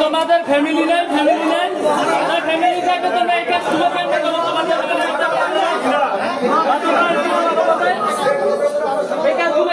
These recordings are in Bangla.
তোমাদের ফ্যামিলি নেই ফ্যামিলি নেই। ফ্যামিলি থাকবে তোমরা এই কাজ শুরু করবে তোমার তোমাদের এই কাজগুলো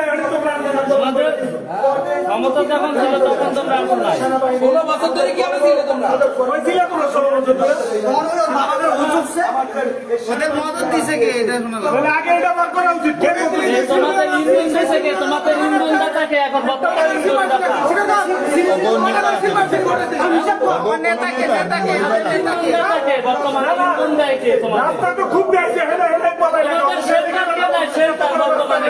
ক্ষমতা যখন ছিল তখন তোমরা এখন নাই ষোলো বছর ধরে কি আমি দিলে তোমরা হয়েছিল কোনো ষোলো বছর ধরে ওদের মদত দিছে কে এটা শোনালাম আগে এটা বার করা উচিত কে তোমাদের ইন্ধন দিয়েছে কে তোমাদের ইন্ধন দাতাকে এখন বর্তমান ইন্ধন দাতা ইন্ধন দাতাকে বর্তমান ইন্ধন দেয় কে তোমাদের রাস্তা তো খুব দেখছে হেলে হেলে পালাই কে দেয় বর্তমানে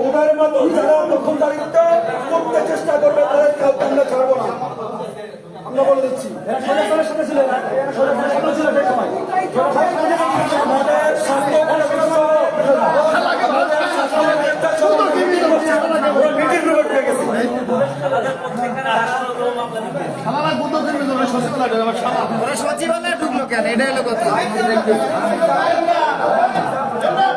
ওদের মতো যারা দখলদারিত্ব করতে চেষ্টা করবে, তাদের কাউকে আমরা ছাড়বো না। আমরা বলে দিচ্ছি। সচিবালয়ে ঢুকলো কেন? এটা হলো কথা।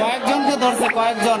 কয়েকজনকে ধরছে কয়েকজন।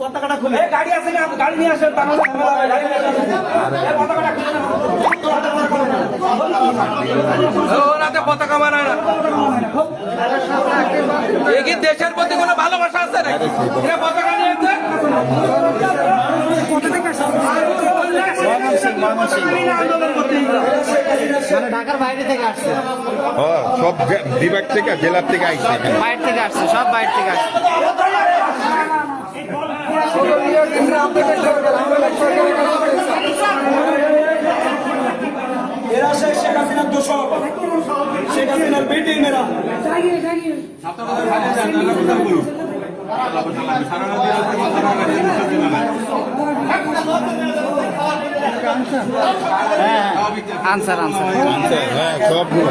পতাকাটা খুলে। এই গাড়ি আছে না? গাড়ি নিয়ে আসেন তা নাহলে ঝামেলা হবে, গাড়ি নিয়ে আসেন। এই পতাকাটা খুলে ওনাতে পতাকা মানায় না। কি দেশের প্রতি কোনো ভালোবাসা আছে পতাকা মানে ঢাকার বাইরে থেকে আসছে। সব বিভাগ থেকে জেলার থেকে এখানে। বাইরে থেকে আসছে সব বাইরে থেকে আসছে। এরা সেই শেখ হাসিনার দোষক। শেখ হাসিনার বেটি মেয়েরা। আনসার আনসার। হ্যাঁ সবগুলো